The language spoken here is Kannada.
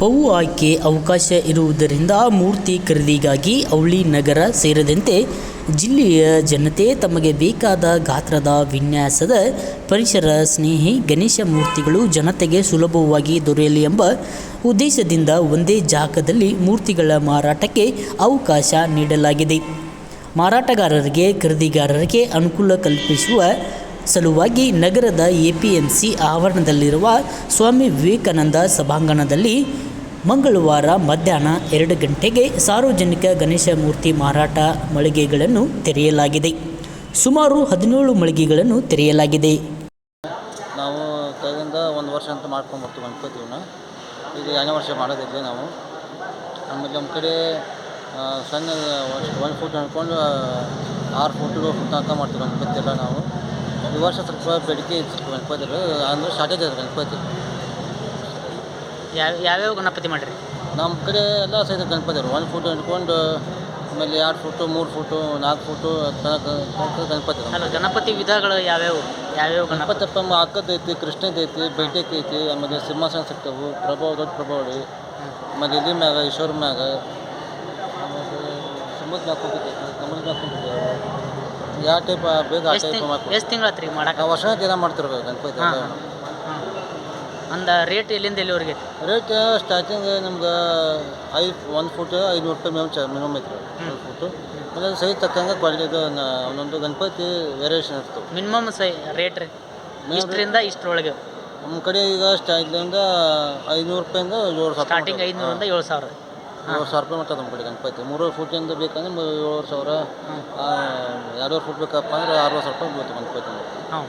ಬಹು ಆಯ್ಕೆ ಅವಕಾಶ ಇರುವುದರಿಂದ ಮೂರ್ತಿ ಖರೀದಿಗಾಗಿ ಅವಳಿ ನಗರ ಸೇರಿದಂತೆ ಜಿಲ್ಲೆಯ ಜನತೆ ತಮಗೆ ಬೇಕಾದ ಗಾತ್ರದ ವಿನ್ಯಾಸದ ಪರಿಸರ ಸ್ನೇಹಿ ಗಣೇಶ ಮೂರ್ತಿಗಳು ಜನತೆಗೆ ಸುಲಭವಾಗಿ ದೊರೆಯಲಿ ಎಂಬ ಉದ್ದೇಶದಿಂದ ಒಂದೇ ಜಾಗದಲ್ಲಿ ಮೂರ್ತಿಗಳ ಮಾರಾಟಕ್ಕೆ ಅವಕಾಶ ನೀಡಲಾಗಿದೆ. ಮಾರಾಟಗಾರರಿಗೆ, ಖರೀದಿಗಾರರಿಗೆ ಅನುಕೂಲ ಕಲ್ಪಿಸುವ ಸಲುವಾಗಿ ನಗರದ ಎಪಿಎಂಸಿ ಆವರಣದಲ್ಲಿರುವ ಸ್ವಾಮಿ ವಿವೇಕಾನಂದ ಸಭಾಂಗಣದಲ್ಲಿ ಮಂಗಳವಾರ ಮಧ್ಯಾಹ್ನ ಎರಡು ಗಂಟೆಗೆ ಸಾರ್ವಜನಿಕ ಗಣೇಶ ಮೂರ್ತಿ ಮಾರಾಟ ಮಳಿಗೆಗಳನ್ನು ತೆರೆಯಲಾಗಿದೆ. ಸುಮಾರು ಹದಿನೇಳು ಮಳಿಗೆಗಳನ್ನು ತೆರೆಯಲಾಗಿದೆ. ನಾವು ಕೈಯಿಂದ ಒಂದು ವರ್ಷ ಅಂತ ಮಾಡ್ಕೊಂಡು ಬರ್ತೀವಿ ನಾವು ಈಗ ಎರಡನೇ ವರ್ಷ ಮಾಡೋದಿಲ್ಲ ನಾವು. ಆಮೇಲೆ ನಮ್ಮ ಕಡೆ ಸಣ್ಣ ಒಂದು ಫುಟ್ ಅಂದ್ಕೊಂಡು ಆರು ಫುಟ್ ಫುಟ್ ಅಂತ ಮಾಡ್ತೀವಿ ಅನ್ಕೋತಿಲ್ಲ ನಾವು. ಈ ವರ್ಷ ಸ್ವಲ್ಪ ಬೇಡಿಕೆ ಇತ್ತು ಗಣಪತಿ ಅಂದರೆ ಶಾರ್ಟೇಜ್ ಇದೆ ಗಣಪತಿ. ಯಾವ ಯಾವ್ಯಾವ ಗಣಪತಿ ಮಾಡಿರಿ? ನಮ್ಮ ಕಡೆ ಎಲ್ಲ ಸೈಜ್ ಗಣಪತಿ ಒಂದು ಫುಟ್ ಇಟ್ಕೊಂಡು ಆಮೇಲೆ ಎರಡು ಫುಟು ಮೂರು ಫುಟು ನಾಲ್ಕು ಫುಟು ತನಕ ತನಕ ಗಣಪತಿ. ಅಲ್ಲ ಗಣಪತಿ ವಿಧಗಳು ಯಾವ್ಯಾವ? ಯಾವ್ಯಾವ ಗಣಪತಿ ಗಣಪತಪ್ಪ ಅಕ್ಕದ ಐತಿ ಕೃಷ್ಣದ ಐತಿ ಬೇಟೆಕ್ ಐತಿ ಆಮೇಲೆ ಸಿಂಹಾಸನ ಸಿಗ್ತಾವು ಪ್ರಭಾವ ದೊಡ್ಡ ಪ್ರಭಾವಳಿ ಆಮೇಲೆ ಇಲ್ಲಿ ಮ್ಯಾಗ ಈಶ್ವರ ಮ್ಯಾಗ ಯಾವ ಟೈಪ್ ಆ ಎಷ್ಟು ಟೈಪ್ ತಿಂಗ್ ಎಷ್ಟು ಮಾಡಕ್ಕೆ ನಾವು ವರ್ಷ ದಿನ ಮಾಡ್ತಿರ್ಬೇಕು ಗಣಪತಿ ಹಾಂ ಹಾಂ ಅಂದ ರೇಟ್ ಎಲ್ಲಿಂದ ಎಲ್ಲಿವರೆಗೆ ಐತಿ ರೇಟ್ ಸ್ಟಾರ್ಟಿಂಗ್ ನಮ್ಗೆ ಐದು ಒಂದು ಫುಟ್ ಐನೂರು ರೂಪಾಯಿ ಚ ಮಿನಿಮಮ್ ಐತ್ರಿ. ಒಂದು ಫುಟು ಆಮೇಲೆ ಸೈಜ್ ತಕ್ಕಂಗೆ ಕ್ವಾಲಿಟಿ ಒಂದೊಂದು ಗಣಪತಿ ವೇರಿಯೇಷನ್ ಇರ್ತವೆ ಮಿನಿಮಮ್ ಸೈ ರೇಟ್ ರೀ. ಇಷ್ಟರಿಂದ ಇಷ್ಟರೊಳಗೆ. ನಮ್ಮ ಕಡೆ ಈಗ ಸ್ಟಾರ್ಟಿಂಗ್ ಐನೂರು ರೂಪಾಯಿಂದ ಏಳು ಸಾವಿರ ಸ್ಟಾರ್ಟಿಂಗ್ ಐದುನೂರಿಂದ ಏಳು ಸಾವಿರ ಮೂರು ಸಾವಿರ ರೂಪಾಯಿ ಮಟ್ಟ ತಂದು ಕೊಡಿ ಗಣಪತಿ ಮೂರುವರೆ ಫೂಟಿಂದ ಬೇಕಂದ್ರೆ ಮೂ- ಏಳುವರೆ ಸಾವಿರ ಎರಡುವರೆ ಫೂಟ್ ಬೇಕಪ್ಪ ಅಂದ್ರೆ ಅರವತ್ತು ಸಾವಿರ ರೂಪಾಯಿ ಬೀಳುತ್ತೆ ಗಣಪತಿ ಹಾಂ